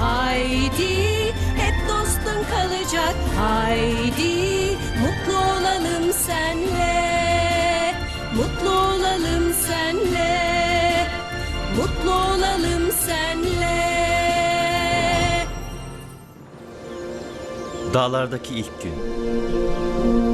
Haydi, hep dostun kalacak. Haydi, mutlu olalım senle. Mutlu olalım senle. Mutlu olalım senle. Dağlardaki ilk gün.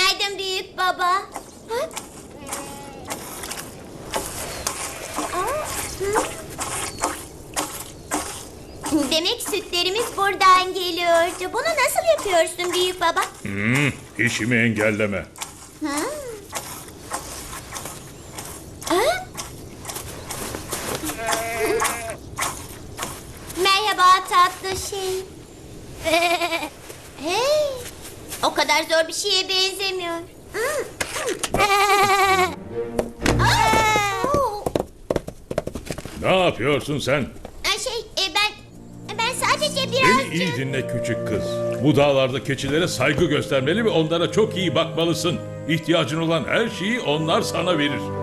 Günaydın büyük baba. Ha? Aa, hı? Demek sütlerimiz buradan geliyordu. Bunu nasıl yapıyorsun büyük baba? Hmm, işimi engelleme. Ha? Merhaba tatlı şey. hey, zor bir şeye benzemiyor. Aa! Ne yapıyorsun sen? Ay, şey, e, ben ben sadece Beni iyi dinle küçük kız. Bu dağlarda keçilere saygı göstermeli ve onlara çok iyi bakmalısın. İhtiyacın olan her şeyi onlar sana verir.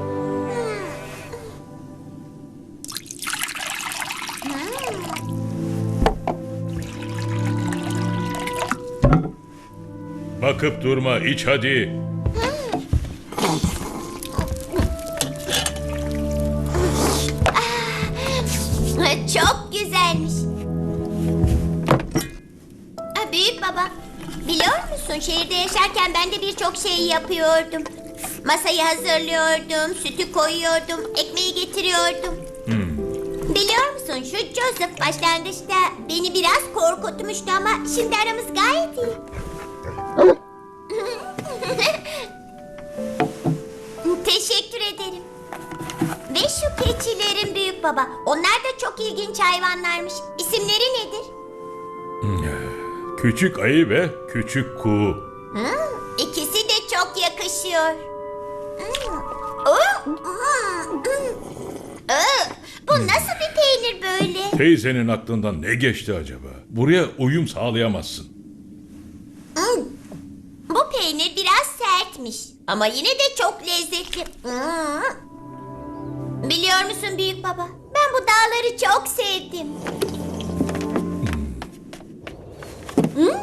Bakıp durma, iç hadi. Çok güzelmiş. Ha, büyük baba, biliyor musun şehirde yaşarken ben de birçok şey yapıyordum. Masayı hazırlıyordum, sütü koyuyordum, ekmeği getiriyordum. Biliyor musun şu Joseph başlangıçta beni biraz korkutmuştu ama şimdi aramız gayet iyi. Ve şu keçilerin büyük baba. Onlar da çok ilginç hayvanlarmış. İsimleri nedir? Küçük ayı ve küçük kuğu. İkisi de çok yakışıyor. Hmm. Oh, hmm, hmm. Bu nasıl bir peynir böyle? Teyzenin aklından ne geçti acaba? Buraya uyum sağlayamazsın. Hmm. Bu peynir biraz sertmiş. Ama yine de çok lezzetli. Hmm. Biliyor musun büyük baba? Ben bu dağları çok sevdim. Hı?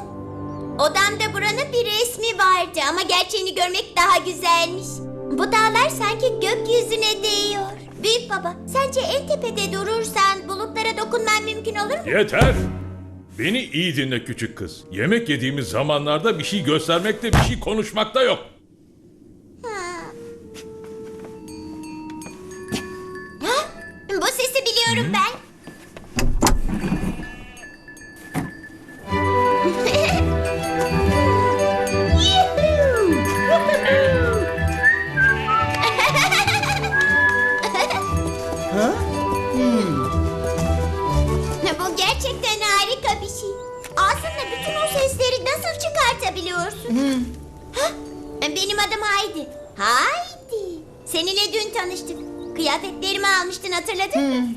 Odamda buranın bir resmi vardı ama gerçeğini görmek daha güzelmiş. Bu dağlar sanki gökyüzüne değiyor. Büyük baba, sence en tepede durursan bulutlara dokunman mümkün olur mu? Yeter! Beni iyi dinle küçük kız. Yemek yediğimiz zamanlarda bir şey göstermekte bir şey konuşmakta yok. Kıyafetlerimi almıştın hatırladın mı?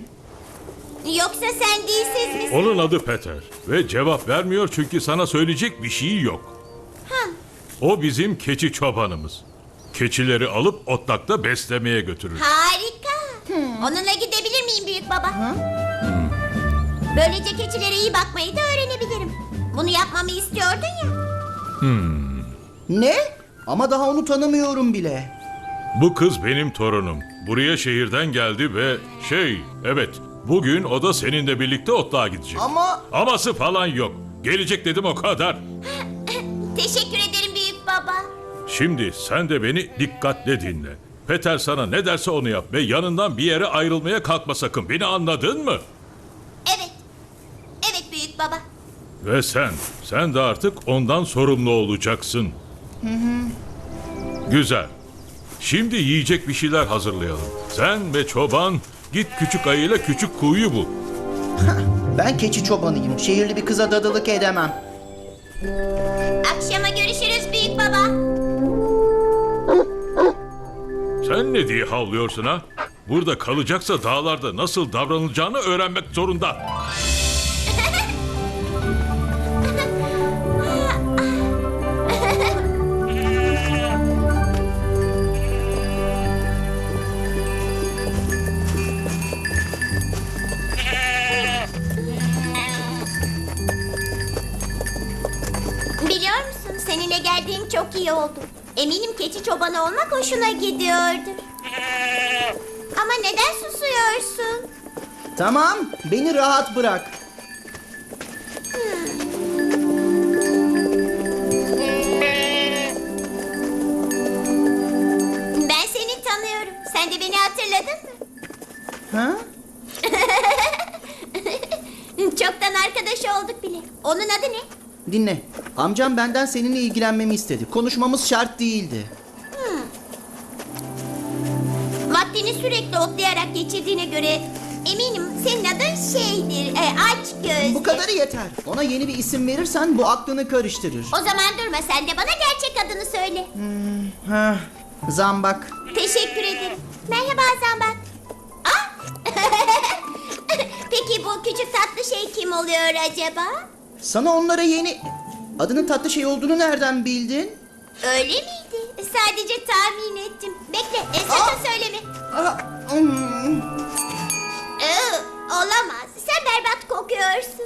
Yoksa sen dilsiz misin? Onun adı Peter ve cevap vermiyor çünkü sana söyleyecek bir şey yok. Ha, O bizim keçi çobanımız. Keçileri alıp otlakta beslemeye götürür. harika. Onunla gidebilir miyim büyük baba? Böylece keçilere iyi bakmayı da öğrenebilirim. Bunu yapmamı istiyordun ya. Ne? Ama daha onu tanımıyorum bile. Bu kız benim torunum. Buraya şehirden geldi ve şey, evet, bugün o da seninle birlikte otluğa gidecek. Ama Aması falan yok. Gelecek dedim o kadar. Teşekkür ederim büyük baba. Şimdi sen de beni dikkatle dinle. Peter sana ne derse onu yap ve yanından bir yere ayrılmaya kalkma sakın. Beni anladın mı? Evet. Evet büyük baba. Ve sen, sen de artık ondan sorumlu olacaksın. Güzel. Şimdi yiyecek bir şeyler hazırlayalım. Sen ve çoban git küçük ayıyla küçük kuğuyu bul. Ben keçi çobanıyım. Şehirli bir kıza dadılık edemem. Akşama görüşürüz büyük baba. Sen ne diye havlıyorsun ha? Burada kalacaksa dağlarda nasıl davranılacağını öğrenmek zorunda. Seninle geldiğim çok iyi oldu. Eminim keçi çobanı olmak hoşuna gidiyordu. Ama neden susuyorsun? Tamam, beni rahat bırak. Ben seni tanıyorum. Sen de beni hatırladın mı? Ha? Çoktan arkadaş olduk bile. Onun adı ne? Dinle. Amcam benden seninle ilgilenmemi istedi. Konuşmamız şart değildi. Vaktini sürekli otlayarak geçirdiğine göre eminim senin adın şeydir. E, aç göz. Bu kadarı yeter. Ona yeni bir isim verirsen bu aklını karıştırır. O zaman durma sen de bana gerçek adını söyle. Ha, zambak. Teşekkür ederim. Merhaba Zambak. Ah! Peki bu küçük tatlı şey kim oluyor acaba? Sana onlara yeni... Adının tatlı şey olduğunu nereden bildin? Öyle miydi? Sadece tahmin ettim. Bekle, e, sakın söyleme. Aa, hmm. Iı, olamaz. Sen berbat kokuyorsun.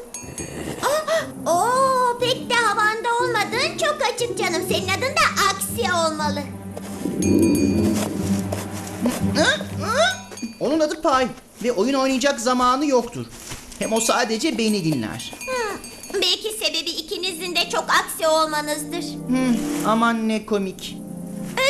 Oo, pek de havanda olmadığın çok açık canım. Senin adın da Aksi olmalı. Onun adı Pay ve oyun oynayacak zamanı yoktur. Hem o sadece beni dinler. Belki sebebi ikinizin de çok aksi olmanızdır. Hmm, aman ne komik.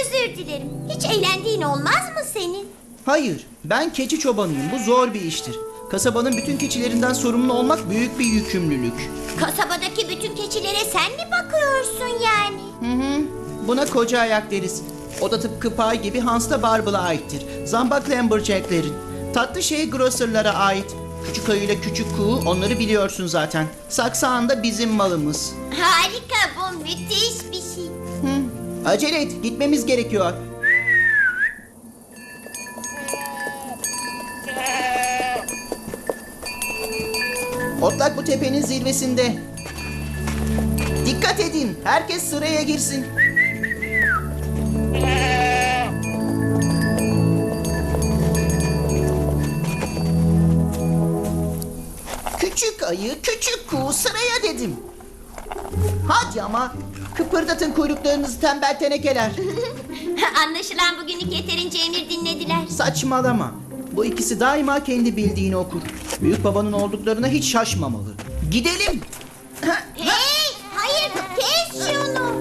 Özür dilerim. Hiç eğlendiğin olmaz mı senin? Hayır, ben keçi çobanıyım. Bu zor bir iştir. Kasabanın bütün keçilerinden sorumlu olmak büyük bir yükümlülük. Kasabadaki bütün keçilere sen mi bakıyorsun yani? Hı hı. Buna koca ayak deriz. O da tıpkı Pay gibi Hans'ta Barbel'a aittir. Zambak Lumberjack'lerin. Tatlı şey Grocer'lara ait. Küçük ayı ile küçük kuğu onları biliyorsun zaten. Saksağın da bizim malımız. Harika bu müthiş bir şey. Hı. Acele et, gitmemiz gerekiyor. Otlak bu tepenin zirvesinde. Dikkat edin, herkes sıraya girsin. Küçük ayı, küçük kuğu sıraya dedim. Hadi ama kıpırdatın kuyruklarınızı tembel tenekeler. Anlaşılan bugünlük yeterince emir dinlediler. Saçmalama. Bu ikisi daima kendi bildiğini okur. Büyük babanın olduklarına hiç şaşmamalı. Gidelim. Hey! Hayır kes şunu.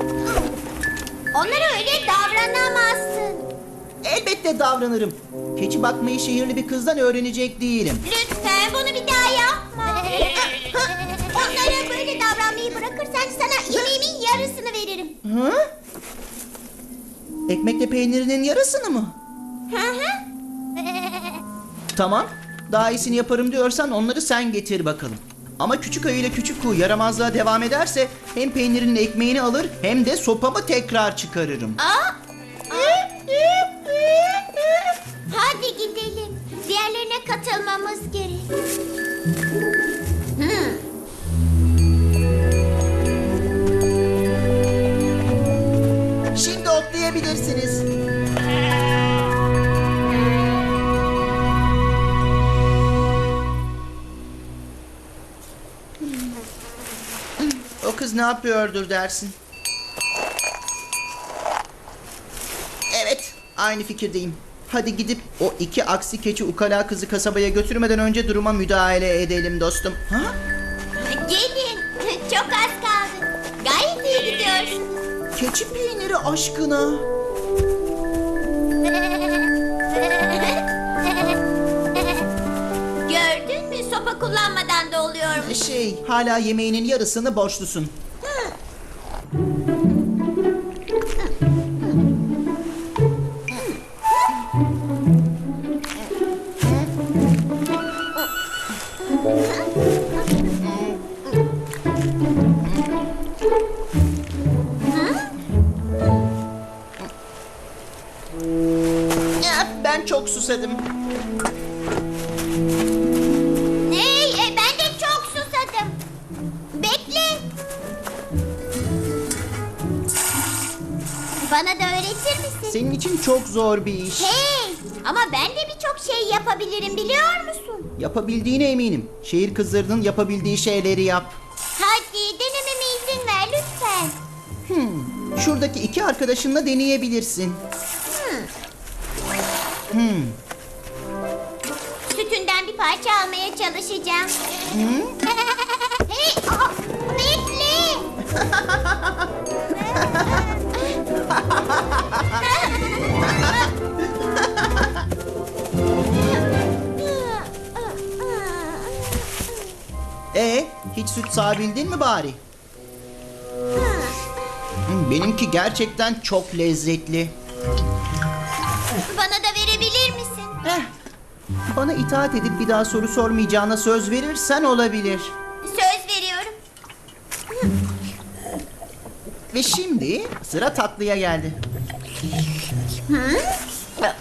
Onlara öyle davranamazsın. Elbette davranırım. Keçi bakmayı şehirli bir kızdan öğrenecek değilim. Lütfen bunu bir davranmayı bırakırsan sana yemeğimin yarısını veririm. Hı? Ekmekle peynirinin yarısını mı? Hı hı. Tamam. Daha iyisini yaparım diyorsan onları sen getir bakalım. Ama küçük ayı ile küçük kuğu yaramazlığa devam ederse hem peynirinin ekmeğini alır hem de sopamı tekrar çıkarırım. Aa! Ne yapıyordur dersin? Evet, aynı fikirdeyim. Hadi gidip o iki aksi keçi ukala kızı kasabaya götürmeden önce duruma müdahale edelim dostum. Ha? Gelin. Çok az kaldı. Gayet iyi gidiyorsun. Keçi peyniri aşkına. Gördün mü? sopa kullanmadan da oluyormuş. Şey, hala yemeğinin yarısını borçlusun. Ben çok susadım. Hey, e, ben de çok susadım. Bekle. Bana da öğretir misin? Senin için çok zor bir iş. Hey, ama ben de birçok şey yapabilirim biliyor musun? Yapabildiğine eminim. Şehir kızlarının yapabildiği şeyleri yap. Hadi denememe izin ver lütfen. Şuradaki iki arkadaşınla deneyebilirsin. Sütünden bir parça almaya çalışacağım. hey, aa, bekle. E, hiç süt sağabildin mi bari? Hmm, Benimki gerçekten çok lezzetli. Bana da verebilir misin? Eh, bana itaat edip bir daha soru sormayacağına söz verirsen olabilir. Söz veriyorum. Ve şimdi sıra tatlıya geldi.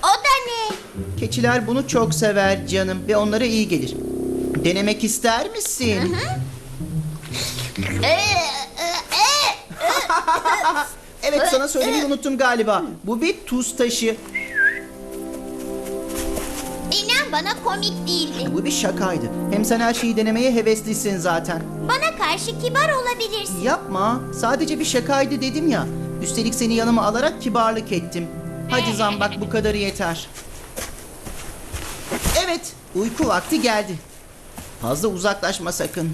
O da ne? Keçiler bunu çok sever canım ve onlara iyi gelir. Denemek ister misin? Ee, e, e. Evet sana söylemeyi unuttum galiba. Bu bir tuz taşı. Bana komik değildi. Bu bir şakaydı. Hem sen her şeyi denemeye heveslisin zaten. Bana karşı kibar olabilirsin. Yapma. Sadece bir şakaydı dedim ya. Üstelik seni yanıma alarak kibarlık ettim. Hadi zambak bu kadarı yeter. Evet, uyku vakti geldi. Fazla uzaklaşma sakın.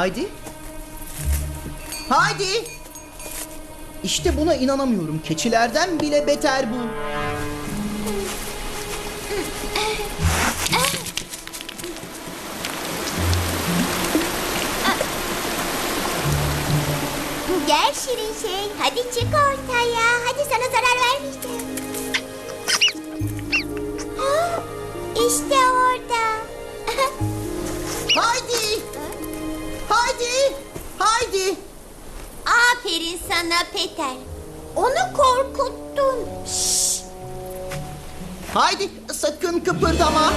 Haydi. Haydi. İşte buna inanamıyorum. Keçilerden bile beter bu. Gel şirin şey. Hadi çık ortaya. Hadi sana zarar vermeyeceğim. İşte orada. Haydi. Haydi. Haydi. Aferin sana Peter. Onu korkuttun. Şşş. Haydi sakın kıpırdama.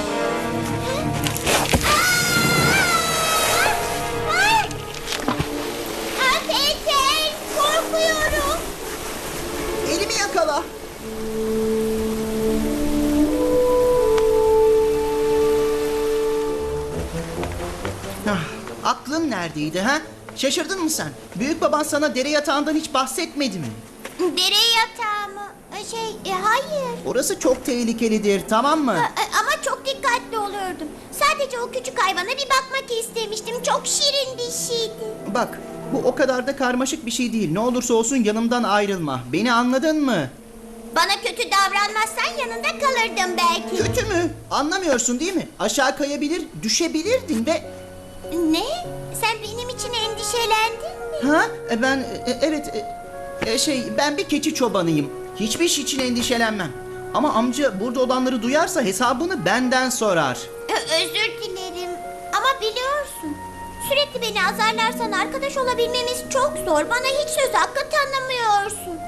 Ay! Peter korkuyorum. Elimi yakala. Ah, aklın neredeydi ha? Şaşırdın mı sen? Büyük baban sana dere yatağından hiç bahsetmedi mi? Dere yatağı mı? Şey e, hayır. Orası çok tehlikelidir tamam mı? A- a- Ama çok dikkatli olurdum. Sadece o küçük hayvana bir bakmak istemiştim. Çok şirin bir şeydi. Bak bu o kadar da karmaşık bir şey değil. Ne olursa olsun yanımdan ayrılma. Beni anladın mı? Bana kötü davranmazsan yanında kalırdım belki. Kötü mü? Anlamıyorsun değil mi? Aşağı kayabilir, düşebilirdin ve... Ne? Sen benim için endişelendin mi? Ha? E, Ben e, evet e, e, şey ben bir keçi çobanıyım. Hiçbir şey için endişelenmem. Ama amca burada olanları duyarsa hesabını benden sorar. Ö- özür dilerim. Ama biliyorsun. Sürekli beni azarlarsan arkadaş olabilmemiz çok zor. Bana hiç söz hakkı tanımıyorsun.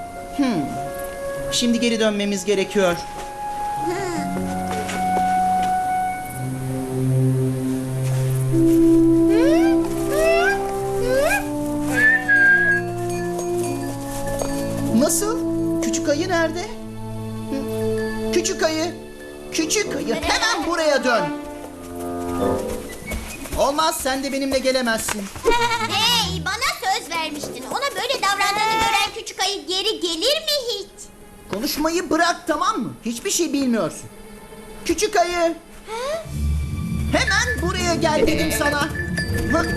Şimdi geri dönmemiz gerekiyor. Ayı. Küçük ayı hemen buraya dön. Olmaz sen de benimle gelemezsin. hey bana söz vermiştin. Ona böyle davrandığını gören küçük ayı geri gelir mi hiç? Konuşmayı bırak tamam mı? Hiçbir şey bilmiyorsun. Küçük ayı. Hemen buraya gel dedim sana. Hı?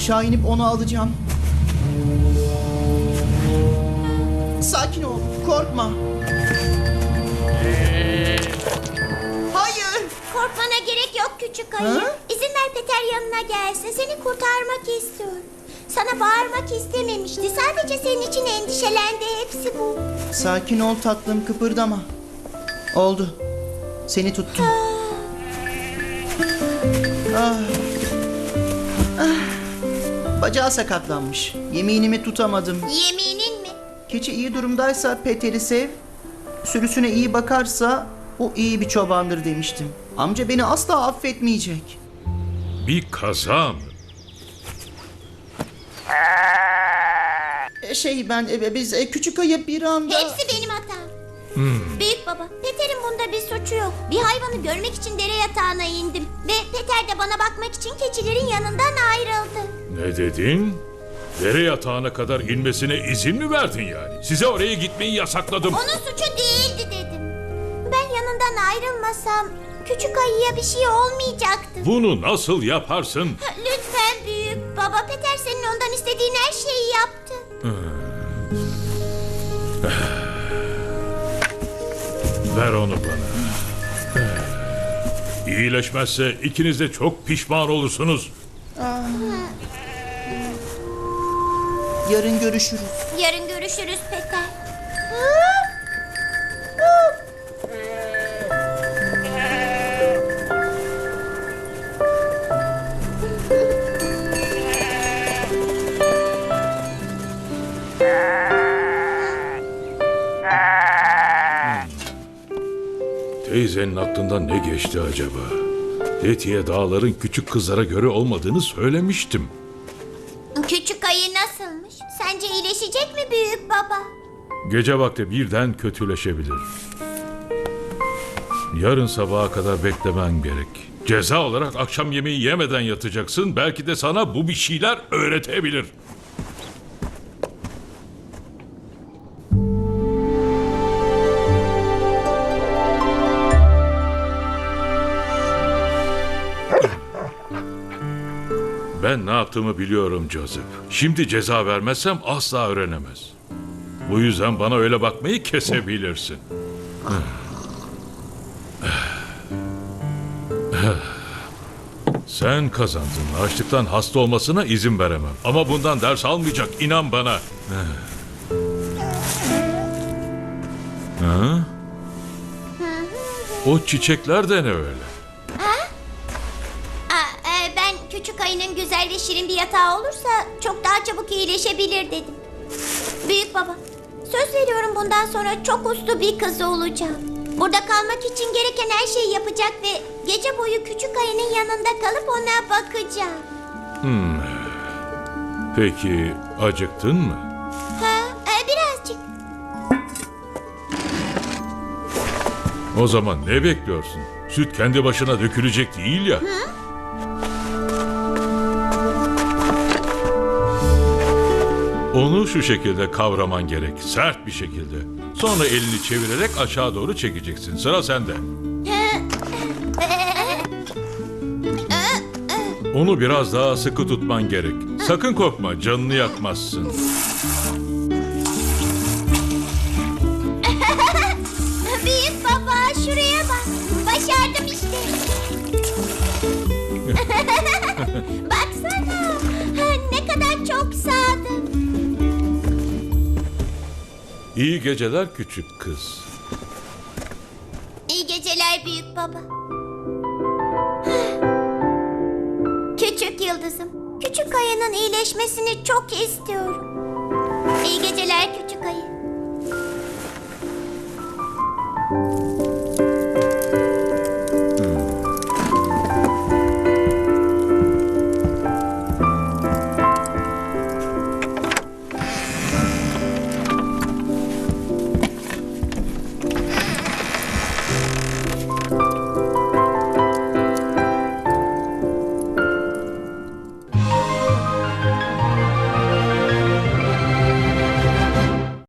Aşağı inip onu alacağım. Sakin ol, korkma. Hayır. Korkmana gerek yok küçük ayı. Ha? İzin ver Peter yanına gelsin. Seni kurtarmak istiyor. Sana bağırmak istememişti. Sadece senin için endişelendi. Hepsi bu. Sakin ol tatlım, kıpırdama. Oldu. Seni tuttum. Ah. Bacağı sakatlanmış. Yeminimi tutamadım. Yeminin mi? Keçi iyi durumdaysa Peter'i sev, sürüsüne iyi bakarsa o iyi bir çobandır demiştim. Amca beni asla affetmeyecek. Bir kaza mı? E, şey ben e, biz e, küçük ayı bir anda... Hepsi benim hatam. Büyük baba, Peter'in bunda bir suçu yok. Bir hayvanı görmek için dere yatağına indim. Ve Peter de bana bakmak için keçilerin yanından ayrıldı. Ne dedin? Dere yatağına kadar inmesine izin mi verdin yani? Size oraya gitmeyi yasakladım. Onun suçu değildi dedim. Ben yanından ayrılmasam küçük ayıya bir şey olmayacaktı. Bunu nasıl yaparsın? Lütfen büyük baba Peter senin ondan istediğin her şeyi yaptı. Ver onu bana. İyileşmezse ikiniz de çok pişman olursunuz. Yarın görüşürüz. Yarın görüşürüz Peter. Teyzenin aklından ne geçti acaba? Fethiye dağların küçük kızlara göre olmadığını söylemiştim. Küçük ayı nasılmış? Sence iyileşecek mi büyük baba? Gece vakti birden kötüleşebilir. Yarın sabaha kadar beklemen gerek. Ceza olarak akşam yemeği yemeden yatacaksın. Belki de sana bu bir şeyler öğretebilir. Ben ne yaptığımı biliyorum Joseph. Şimdi ceza vermezsem asla öğrenemez. Bu yüzden bana öyle bakmayı kesebilirsin. Sen kazandın. Açlıktan hasta olmasına izin veremem. Ama bundan ders almayacak. inan bana. Ha? O çiçekler de ne öyle? Şirin bir yatağı olursa çok daha çabuk iyileşebilir dedim. Büyük baba, söz veriyorum bundan sonra çok uslu bir kız olacağım. Burada kalmak için gereken her şeyi yapacak ve gece boyu küçük ayının yanında kalıp ona bakacağım. Peki acıktın mı? Ha, e, birazcık. O zaman ne bekliyorsun? Süt kendi başına dökülecek değil ya. Onu şu şekilde kavraman gerek. Sert bir şekilde. Sonra elini çevirerek aşağı doğru çekeceksin. Sıra sende. Onu biraz daha sıkı tutman gerek. Sakın korkma canını yakmazsın. Büyük baba şuraya bak. Başardım işte. Baksana. İyi geceler küçük kız. İyi geceler büyük baba. Küçük yıldızım. Küçük ayının iyileşmesini çok istiyorum. İyi geceler küçük ayı.